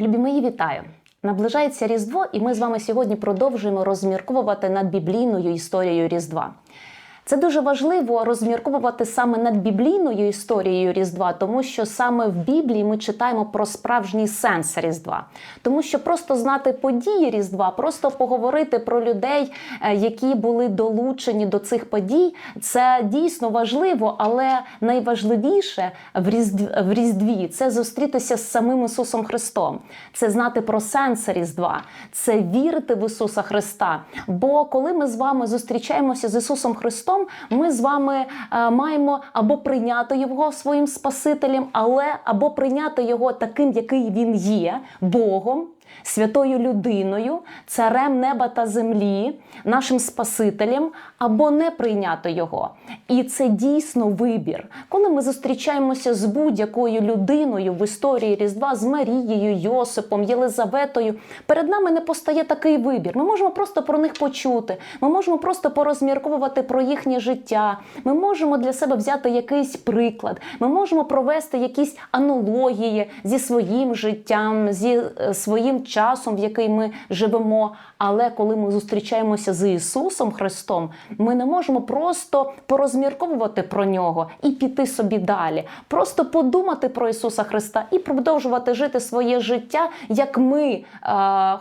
Любі мої, вітаю! Наближається Різдво, і ми з вами сьогодні продовжуємо розмірковувати над біблійною історією Різдва. Це дуже важливо розмірковувати саме над біблійною історією Різдва, тому що саме в Біблії ми читаємо про справжній сенс Різдва. Тому що просто знати події Різдва, просто поговорити про людей, е, які були долучені до цих подій, це дійсно важливо, але найважливіше в Різдві, в Різдві це зустрітися з самим Ісусом Христом, це знати про сенс Різдва, це вірити в Ісуса Христа. Бо коли ми з вами зустрічаємося з Ісусом Христом, ми з вами е, маємо або прийняти його своїм Спасителем, але або прийняти його таким, який він є, Богом. Святою людиною, царем неба та землі, нашим Спасителем, або не прийняти його. І це дійсно вибір. Коли ми зустрічаємося з будь-якою людиною в історії Різдва, з Марією, Йосипом, Єлизаветою, перед нами не постає такий вибір. Ми можемо просто про них почути, ми можемо просто порозмірковувати про їхнє життя. Ми можемо для себе взяти якийсь приклад, ми можемо провести якісь аналогії зі своїм життям, зі е, часом, в який ми живемо. Але коли ми зустрічаємося з Ісусом Христом, ми не можемо просто порозмірковувати про нього і піти собі далі, просто подумати про Ісуса Христа і продовжувати жити своє життя, як ми е,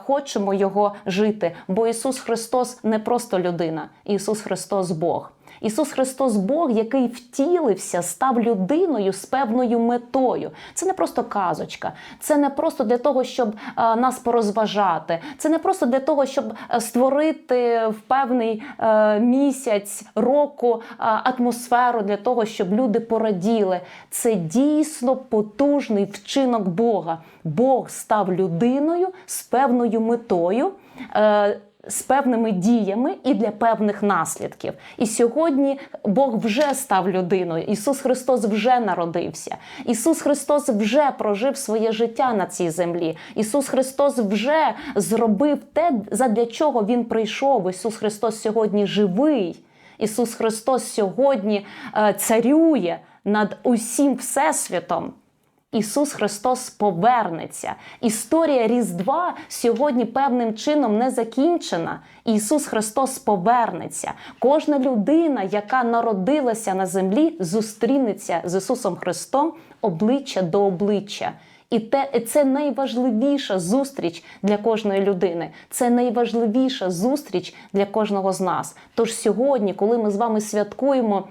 хочемо його жити. Бо Ісус Христос не просто людина, Ісус Христос Бог. Ісус Христос Бог, який втілився, став людиною з певною метою. Це не просто казочка, це не просто для того, щоб е, нас порозважати, це не просто для того, щоб е, створити в певний е, місяць року атмосферу для того, щоб люди пораділи. Це дійсно потужний вчинок Бога. Бог став людиною з певною метою. З певними діями і для певних наслідків. І сьогодні Бог вже став людиною. Ісус Христос вже народився. Ісус Христос вже прожив своє життя на цій землі. Ісус Христос вже зробив те, задля чого Він прийшов. Ісус Христос сьогодні живий. Ісус Христос сьогодні е, царює над усім всесвітом. Ісус Христос повернеться. Історія Різдва сьогодні певним чином не закінчена. Ісус Христос повернеться. Кожна людина, яка народилася на землі, зустрінеться з Ісусом Христом обличчя до обличчя. І те, це найважливіша зустріч для кожної людини. Це найважливіша зустріч для кожного з нас. Тож сьогодні, коли ми з вами святкуємо.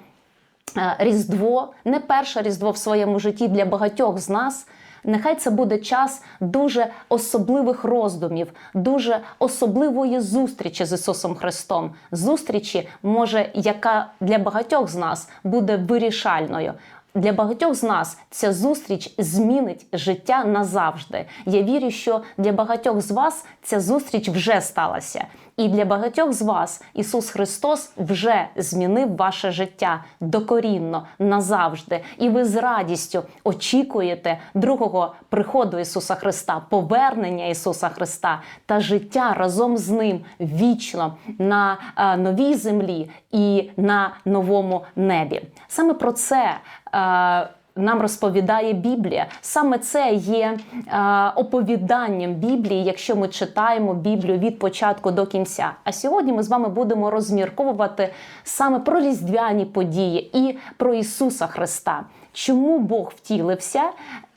Е, Різдво, не перше Різдво в своєму житті для багатьох з нас. Нехай це буде час дуже особливих роздумів, дуже особливої зустрічі з Ісусом Христом. Зустрічі, може, яка для багатьох з нас буде вирішальною. Для багатьох з нас ця зустріч змінить життя назавжди. Я вірю, що для багатьох з вас ця зустріч вже сталася. І для багатьох з вас Ісус Христос вже змінив ваше життя докорінно назавжди. І ви з радістю очікуєте другого приходу Ісуса Христа, повернення Ісуса Христа та життя разом з Ним вічно на е, новій землі і на новому небі. Саме про це. Е, нам розповідає Біблія. Саме це є е, оповіданням Біблії, якщо ми читаємо Біблію від початку до кінця. А сьогодні ми з вами будемо розмірковувати саме про різдвяні події і про Ісуса Христа. Чому Бог втілився,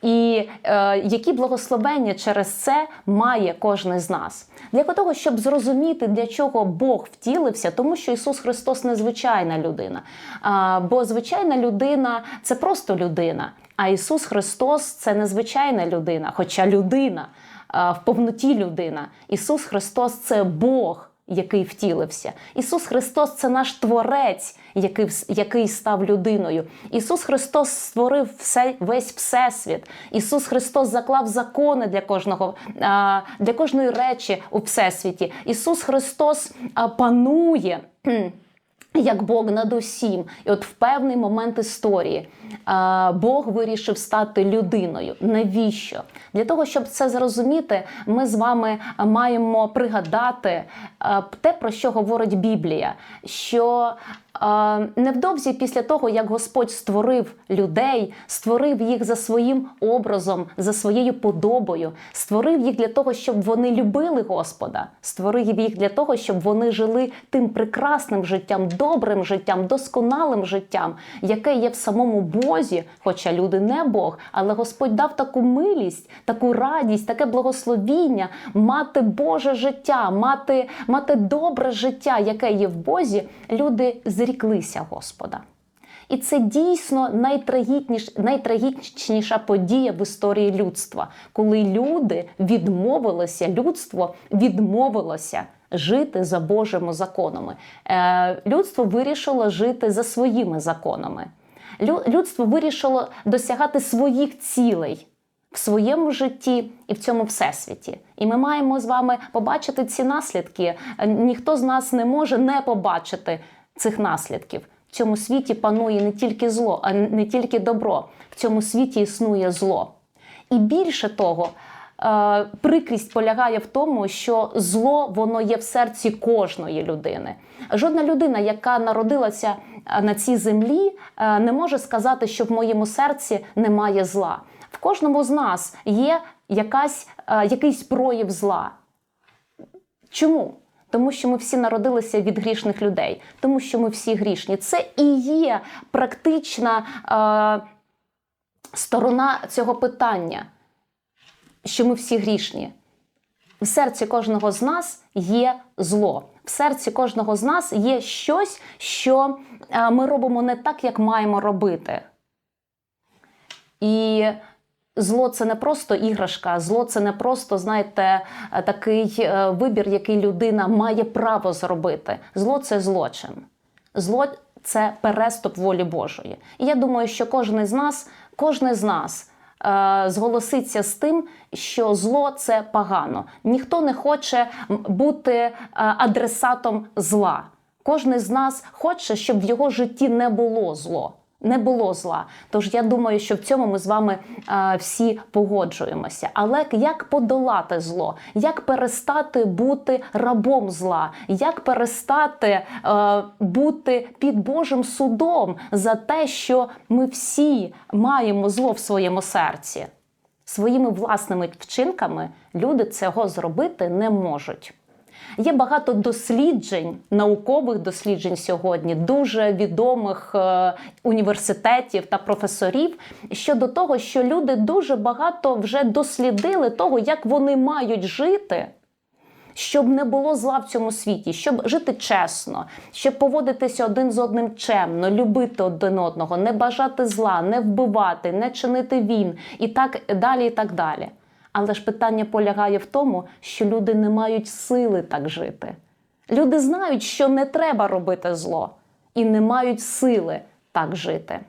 і е, які благословення через це має кожен з нас? Для того, щоб зрозуміти, для чого Бог втілився, тому що Ісус Христос незвичайна людина. А, бо звичайна людина це просто людина. А Ісус Христос це незвичайна людина, хоча людина в повноті людина. Ісус Христос це Бог який втілився. Ісус Христос це наш Творець, який який став людиною. Ісус Христос створив все, весь всесвіт. Ісус Христос заклав закони для кожного, для кожної речі у всесвіті. Ісус Христос панує. Як Бог над усім, і от в певний момент історії Бог вирішив стати людиною. Навіщо? Для того, щоб це зрозуміти, ми з вами маємо пригадати те, про що говорить Біблія. Що Невдовзі після того, як Господь створив людей, створив їх за своїм образом, за своєю подобою, створив їх для того, щоб вони любили Господа, створив їх для того, щоб вони жили тим прекрасним життям, добрим життям, досконалим життям, яке є в самому Бозі, хоча люди не Бог, але Господь дав таку милість, таку радість, таке благословіння, мати Боже життя, мати, мати добре життя, яке є в Бозі. Люди зріклися Господа. І це дійсно найтрагічніш, найтрагічніша подія в історії людства, коли люди відмовилися, людство відмовилося жити за Божими законами. Е, людство вирішило жити за своїми законами. Людство вирішило досягати своїх цілей в своєму житті і в цьому всесвіті. І ми маємо з вами побачити ці наслідки. Е, Ніхто з нас не може не побачити цих наслідків. В цьому світі панує не тільки зло, а не тільки добро. В цьому світі існує зло. І більше того, е, прикрість полягає в тому, що зло воно є в серці кожної людини. Жодна людина, яка народилася е, на цій землі, е, не може сказати, що в моєму серці немає зла. В кожному з нас є якась, якийсь прояв зла. Чому? Тому що ми всі народилися від грішних людей, тому що ми всі грішні. Це і є практична е, сторона цього питання, що ми всі грішні. В серці кожного з нас є зло. В серці кожного з нас є щось, що е, ми робимо не так, як маємо робити. І зло це не просто іграшка, зло це не просто, знаєте, е, такий е, вибір, який людина має право зробити. Зло це злочин. Зло це переступ волі Божої. І я думаю, що кожен з нас, кожен з нас е, зголоситься з тим, що зло це погано. Ніхто не хоче бути адресатом зла. Кожен з нас хоче, щоб в його житті не було зло. Не було зла. Тож я думаю, що в цьому ми з вами е, всі погоджуємося. Але як подолати зло? Як перестати бути рабом зла? Як перестати е, бути під Божим судом за те, що ми всі маємо зло в своєму серці? Своїми власними вчинками люди цього зробити не можуть. Є багато досліджень, наукових досліджень сьогодні, дуже відомих е, університетів та професорів щодо того, що люди дуже багато вже дослідили того, як вони мають жити. Щоб не було зла в цьому світі, щоб жити чесно, щоб поводитися один з одним чемно, любити один одного, не бажати зла, не вбивати, не чинити війн і так далі. і так далі. Але ж питання полягає в тому, що люди не мають сили так жити. Люди знають, що не треба робити зло, і не мають сили так жити.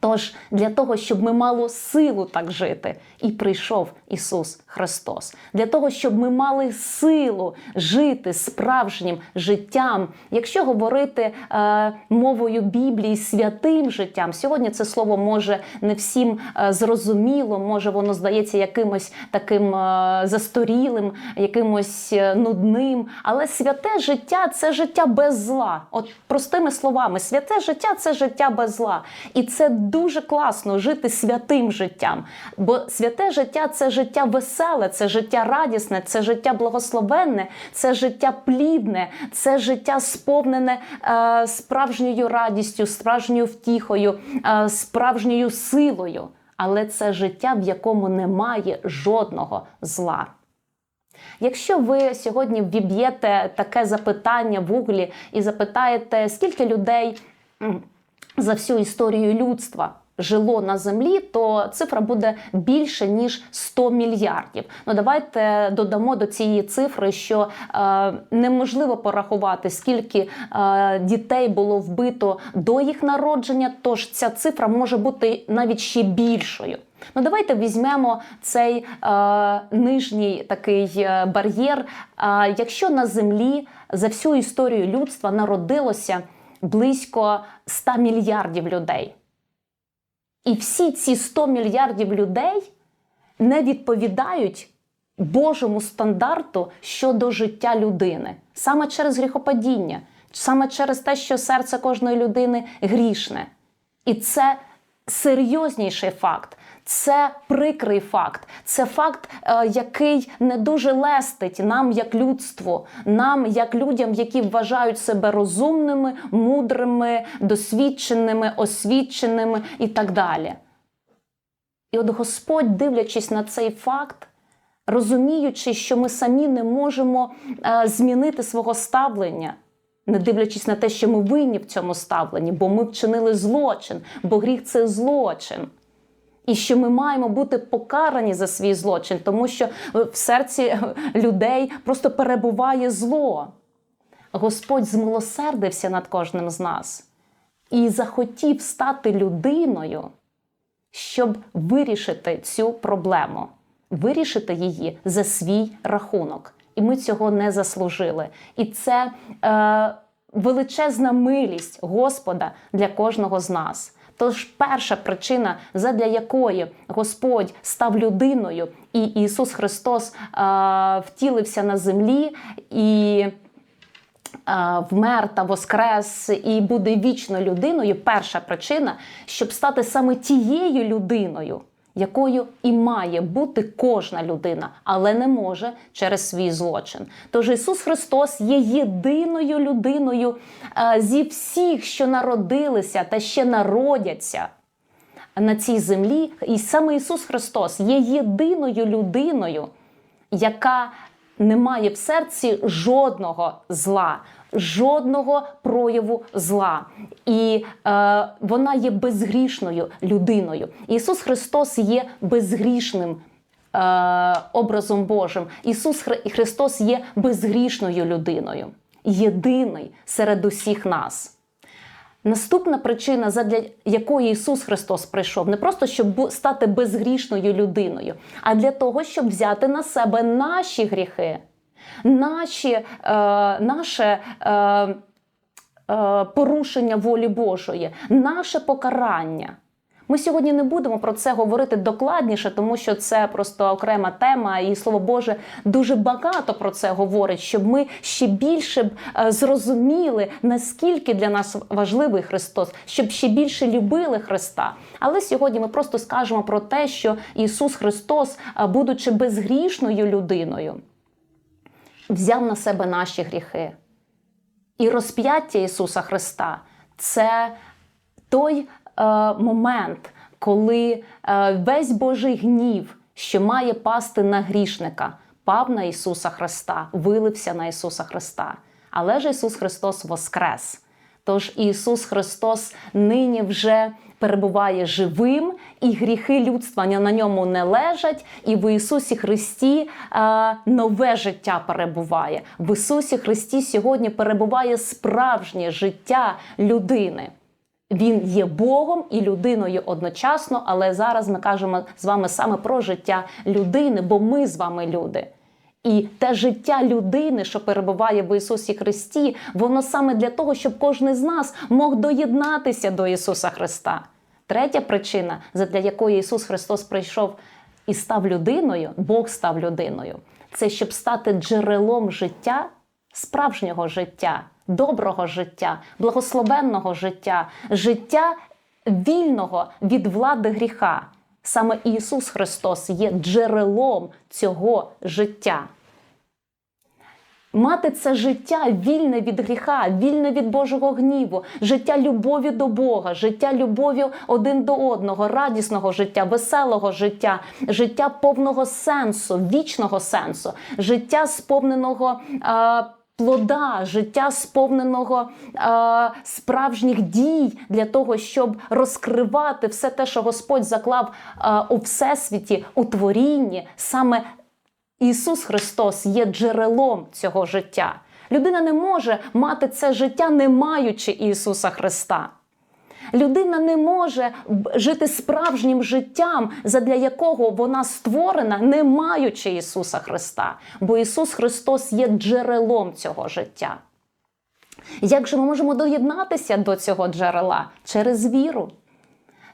Тож для того, щоб ми мали силу так жити, і прийшов Ісус Христос. Для того, щоб ми мали силу жити справжнім життям, якщо говорити е, мовою Біблії святим життям, сьогодні це слово може не всім е, зрозуміло, може воно здається якимось таким е, засторілим, якимось е, нудним. Але святе життя це життя без зла. От простими словами, святе життя це життя без зла. І це дуже класно жити святим життям. Бо святе життя це життя веселе, це життя радісне, це життя благословенне, це життя плідне, це життя сповнене е, справжньою радістю, справжньою втіхою, е, справжньою силою. Але це життя, в якому немає жодного зла. Якщо ви сьогодні віб'єте таке запитання в гуглі і запитаєте, скільки людей за всю історію людства жило на землі, то цифра буде більше ніж 100 мільярдів. Ну давайте додамо до цієї цифри, що е, неможливо порахувати, скільки е, дітей було вбито до їх народження. Тож ця цифра може бути навіть ще більшою. Ну, давайте візьмемо цей е, нижній такий е, бар'єр. Е, якщо на землі за всю історію людства народилося близько 100 мільярдів людей. І всі ці 100 мільярдів людей не відповідають Божому стандарту щодо життя людини саме через гріхопадіння, саме через те, що серце кожної людини грішне. І це серйозніший факт. Це прикрий факт, це факт, е, який не дуже лестить нам як людству, нам як людям, які вважають себе розумними, мудрими, досвідченими, освіченими і так далі. І от Господь, дивлячись на цей факт, розуміючи, що ми самі не можемо е, змінити свого ставлення, не дивлячись на те, що ми винні в цьому ставленні, бо ми вчинили злочин, бо гріх це злочин. І що ми маємо бути покарані за свій злочин, тому що в серці людей просто перебуває зло. Господь змилосердився над кожним з нас і захотів стати людиною, щоб вирішити цю проблему, вирішити її за свій рахунок. І ми цього не заслужили. І це е, величезна милість Господа для кожного з нас. Тож перша причина, задля якої Господь став людиною, і Ісус Христос е, втілився на землі і е, вмер та воскрес і буде вічно людиною. Перша причина, щоб стати саме тією людиною, якою і має бути кожна людина, але не може через свій злочин. Тож Ісус Христос є єдиною людиною е, зі всіх, що народилися та ще народяться на цій землі. І саме Ісус Христос є єдиною людиною, яка не має в серці жодного зла, жодного прояву зла. І е, вона є безгрішною людиною. Ісус Христос є безгрішним. е, Образом Божим Ісус Христос є безгрішною людиною, єдиний серед усіх нас. Наступна причина, задля якої Ісус Христос прийшов, не просто щоб стати безгрішною людиною, а для того, щоб взяти на себе наші гріхи, наші, е, наше е, е, порушення волі Божої, наше покарання. Ми сьогодні не будемо про це говорити докладніше, тому що це просто окрема тема, і слово Боже дуже багато про це говорить, щоб ми ще більше б е, зрозуміли, наскільки для нас важливий Христос, щоб ще більше любили Христа. Але сьогодні ми просто скажемо про те, що Ісус Христос, е, будучи безгрішною людиною, взяв на себе наші гріхи. І розп'яття Ісуса Христа це той е, момент, коли е, весь Божий гнів, що має пасти на грішника, пав на Ісуса Христа, вилився на Ісуса Христа. Але ж Ісус Христос воскрес. Тож Ісус Христос нині вже перебуває живим, і гріхи людства на ньому не лежать, і в Ісусі Христі е, нове життя перебуває. В Ісусі Христі сьогодні перебуває справжнє життя людини. Він є Богом і людиною одночасно, але зараз ми кажемо з вами саме про життя людини, бо ми з вами люди. І те життя людини, що перебуває в Ісусі Христі, воно саме для того, щоб кожен з нас мог доєднатися до Ісуса Христа. Третя причина, задля якої Ісус Христос прийшов і став людиною, Бог став людиною, це щоб стати джерелом життя, справжнього життя, доброго життя, благословенного життя, життя вільного від влади гріха. Саме Ісус Христос є джерелом цього життя. Мати це життя вільне від гріха, вільне від Божого гніву, життя любові до Бога, життя любові один до одного, радісного життя, веселого життя, життя повного сенсу, вічного сенсу, життя сповненого. Е, Плода, життя сповненого е, справжніх дій для того, щоб розкривати все те, що Господь заклав е, у всесвіті, у творінні, саме Ісус Христос є джерелом цього життя. Людина не може мати це життя, не маючи Ісуса Христа. Людина не може жити справжнім життям, задля якого вона створена, не маючи Ісуса Христа. Бо Ісус Христос є джерелом цього життя. Як же ми можемо доєднатися до цього джерела? Через віру.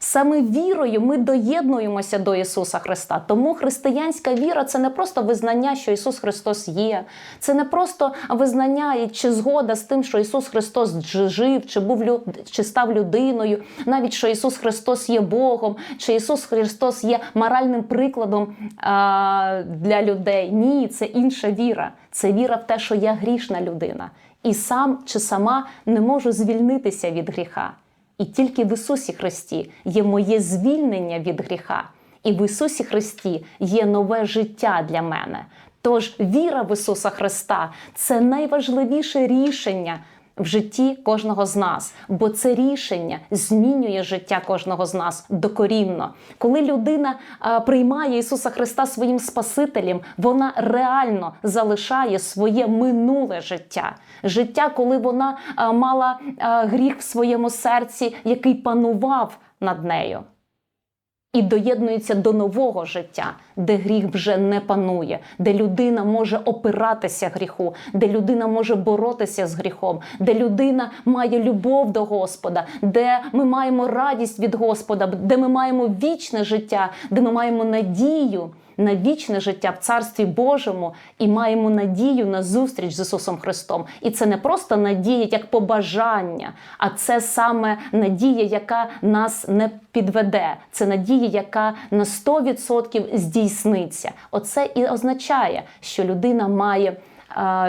Саме вірою ми доєднуємося до Ісуса Христа. Тому християнська віра це не просто визнання, що Ісус Христос є. Це не просто визнання чи згода з тим, що Ісус Христос жив, чи був люд, чи став людиною, навіть що Ісус Христос є Богом, чи Ісус Христос є моральним прикладом а, для людей. Ні, це інша віра. Це віра в те, що я грішна людина, і сам чи сама не можу звільнитися від гріха. І тільки в Ісусі Христі є моє звільнення від гріха, і в Ісусі Христі є нове життя для мене. Тож віра в Ісуса Христа це найважливіше рішення в житті кожного з нас, бо це рішення змінює життя кожного з нас докорінно. Коли людина приймає Ісуса Христа своїм Спасителем, вона реально залишає своє минуле життя. Життя, коли вона мала гріх в своєму серці, який панував над нею. І доєднується до нового життя, де гріх вже не панує, де людина може опиратися гріху, де людина може боротися з гріхом, де людина має любов до Господа, де ми маємо радість від Господа, де ми маємо вічне життя, де ми маємо надію на вічне життя в Царстві Божому і маємо надію на зустріч з Ісусом Христом. І це не просто надія як побажання, а це саме надія, яка нас не підведе. Це надія, яка на 100% здійсниться. Оце і означає, що людина має.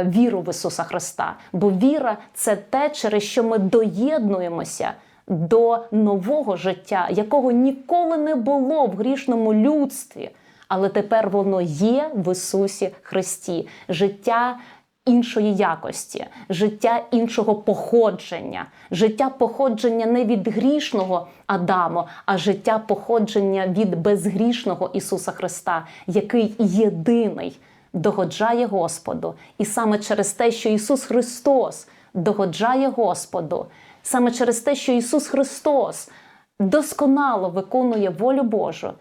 Віру в Ісуса Христа, бо віра це те, через що ми доєднуємося до нового життя, якого ніколи не було в грішному людстві але тепер воно є в Ісусі Христі. Життя іншої якості, життя іншого походження, життя походження не від грішного Адаму, а життя походження від безгрішного Ісуса Христа, який єдиний догоджає Господу. І саме через те, що Ісус Христос догоджає Господу, саме через те, що Ісус Христос досконало виконує волю Божу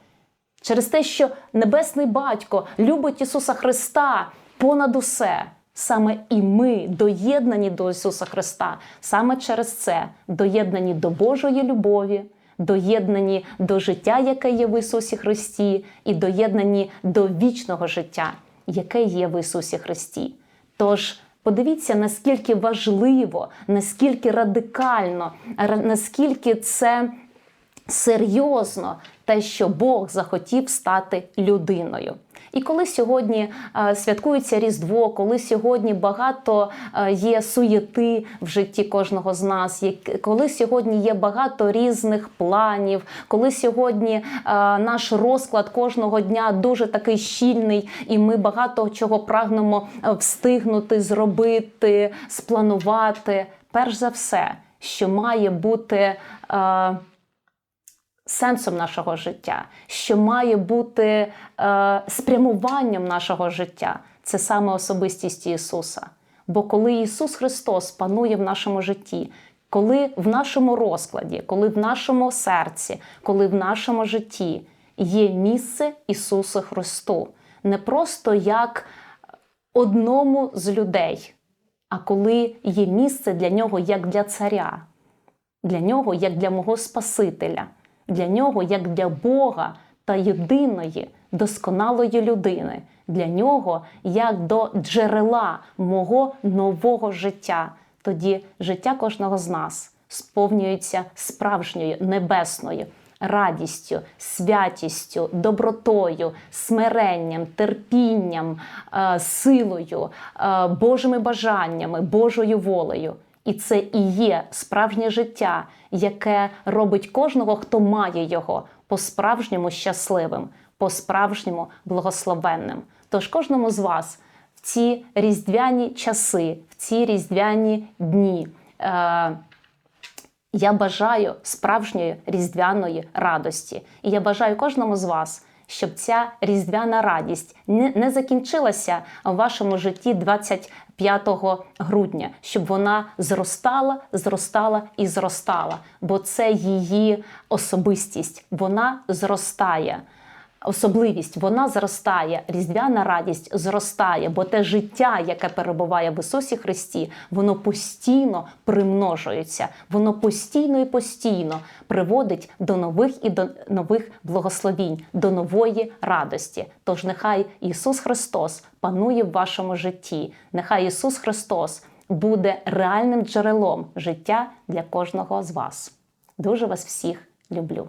через те, що Небесний Батько любить Ісуса Христа понад усе. Саме і ми доєднані до Ісуса Христа, саме через це доєднані до Божої любові, доєднані до життя, яке є в Ісусі Христі, і доєднані до вічного життя, яке є в Ісусі Христі. Тож подивіться, наскільки важливо, наскільки радикально, наскільки це серйозно те, що Бог захотів стати людиною. І коли сьогодні е, святкується Різдво, коли сьогодні багато е, є суєти в житті кожного з нас, коли сьогодні є багато різних планів, коли сьогодні е, наш розклад кожного дня дуже такий щільний, і ми багато чого прагнемо встигнути, зробити, спланувати, перш за все, що має бути сенсом нашого життя, що має бути е, спрямуванням нашого життя. Це саме особистість Ісуса. Бо коли Ісус Христос панує в нашому житті, коли в нашому розкладі, коли в нашому серці, коли в нашому житті є місце Ісусу Христу, не просто як одному з людей, а коли є місце для нього як для царя, для нього як для мого Спасителя для нього як для Бога та єдиної досконалої людини, для нього як до джерела мого нового життя. Тоді життя кожного з нас сповнюється справжньою небесною. Радістю, святістю, добротою, смиренням, терпінням, е, силою, е, Божими бажаннями, Божою волею. І це і є справжнє життя, яке робить кожного, хто має його, по-справжньому щасливим, по-справжньому благословенним. Тож кожному з вас в ці різдвяні часи, в ці різдвяні дні. Е я бажаю справжньої різдвяної радості. І я бажаю кожному з вас щоб ця різдвяна радість не, закінчилася в вашому житті 25 грудня, щоб вона зростала, зростала і зростала, бо це її особистість, вона зростає. Особливість вона зростає, різдвяна радість зростає, бо те життя, яке перебуває в Ісусі Христі, воно постійно примножується, воно постійно і постійно приводить до нових і до нових благословінь, до нової радості. Тож нехай Ісус Христос панує в вашому житті, нехай Ісус Христос буде реальним джерелом життя для кожного з вас. Дуже вас всіх люблю.